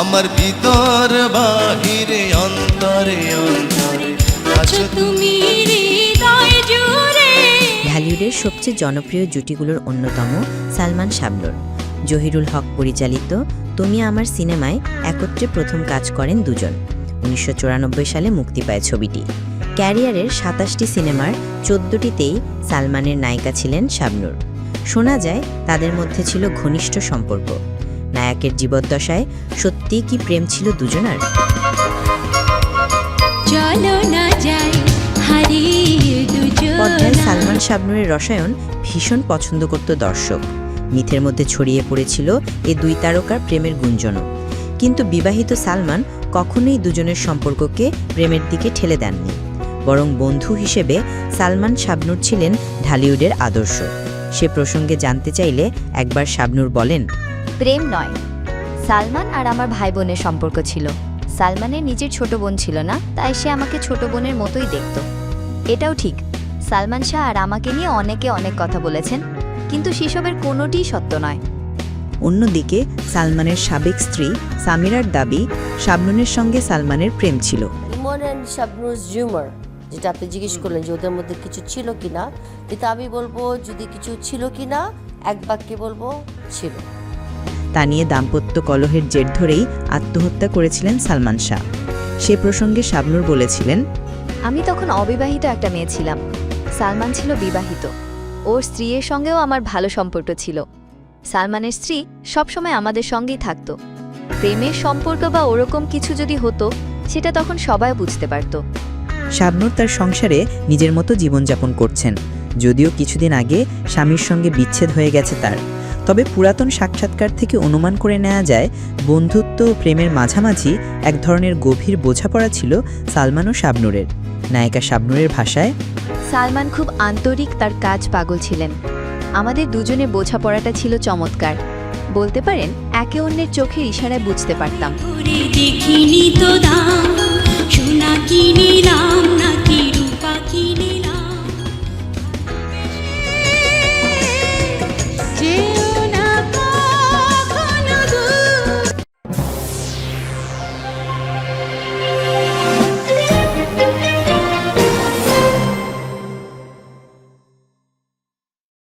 আমার ভিতর বাহিরে অন্তরে অন্তরে। আছো তুমি ঢালিউডের সবচেয়ে জনপ্রিয় জুটিগুলোর অন্যতম সালমান শাবনুর। জহিরুল হক পরিচালিত তুমি আমার সিনেমায় একত্রে প্রথম কাজ করেন দুজন। উনিশশো চুরানব্বই সালে মুক্তি পায় ছবিটি। ক্যারিয়ারের সাতাশটি সিনেমার চোদ্দটিতেই সালমানের নায়িকা ছিলেন শাবনুর। শোনা যায় তাদের মধ্যে ছিল ঘনিষ্ঠ সম্পর্ক। নায়কের জীবদ্দশায় সত্যিই কি প্রেম ছিল দুজনার? চলো না যাই হারিয়ে পদ্মায় সালমান শাবনুরের রসায়ন ভীষণ পছন্দ করত দর্শক। মিথের মধ্যে ছড়িয়ে পড়েছিল এ দুই তারকার প্রেমের গুঞ্জনও। কিন্তু বিবাহিত সালমান কখনোই দুজনের সম্পর্ককে প্রেমের দিকে ঠেলে দেননি। বরং বন্ধু হিসেবে সালমান শাবনুর ছিলেন ঢালিউডের আদর্শ। সে প্রসঙ্গে জানতে চাইলে একবার শাবনুর বলেন প্রেম নয় সালমান আর আমার ভাই বোনের সম্পর্ক ছিল। সালমানের নিজের ছোট বোন ছিল না তাই সে আমাকে ছোট বোনের মতোই দেখত। এটাও ঠিক সালমান শাহ আর আমাকে নিয়ে অনেকে অনেক কথা বলেছেন কিন্তু সেসবের কোনোটিই সত্য নয়। অন্যদিকে সালমানের সাবেক স্ত্রী সামিরার দাবি শাবনুনের সঙ্গে সালমানের প্রেম ছিল। যেটা আপনি জিজ্ঞেস করলেন যে ওদের মধ্যে কিছু ছিল কিনা কিন্তু আমি বলব যদি কিছু ছিল কিনা এক বাক্যে বলব ছিল। তা নিয়ে দাম্পত্য কলহের জের ধরেই আত্মহত্যা করেছিলেন সালমান শাহ। সে প্রসঙ্গে শাবনুর বলেছিলেন আমি তখন অবিবাহিত একটা মেয়ে ছিলাম। সালমান ছিল বিবাহিত। ওর স্ত্রীর সঙ্গেও আমার ভালো সম্পর্ক ছিল। সালমানের স্ত্রী সবসময় আমাদের সঙ্গেই থাকতো। প্রেমের সম্পর্ক বা ওরকম কিছু যদি হতো সেটা তখন সবাই বুঝতে পারতো। শাবনুর তার সংসারে নিজের মতো জীবনযাপন করছেন। যদিও কিছুদিন আগে স্বামীর সঙ্গে বিচ্ছেদ হয়ে গেছে তার। তবে পুরাতন সাক্ষাৎকার থেকে অনুমান করে নেওয়া যায় বন্ধুত্ব ও প্রেমের মাঝামাঝি এক ধরনের গভীর বোঝাপড়া ছিল সালমান ও শাবনুরের। নায়িকা শাবনুরের ভাষায় সালমান খুব আন্তরিক তার কাজ পাগল ছিলেন। আমাদের দুজনের বোঝাপড়াটা ছিল চমৎকার। বলতে পারেন একে অন্যের চোখের ইশারায় বুঝতে পারতাম।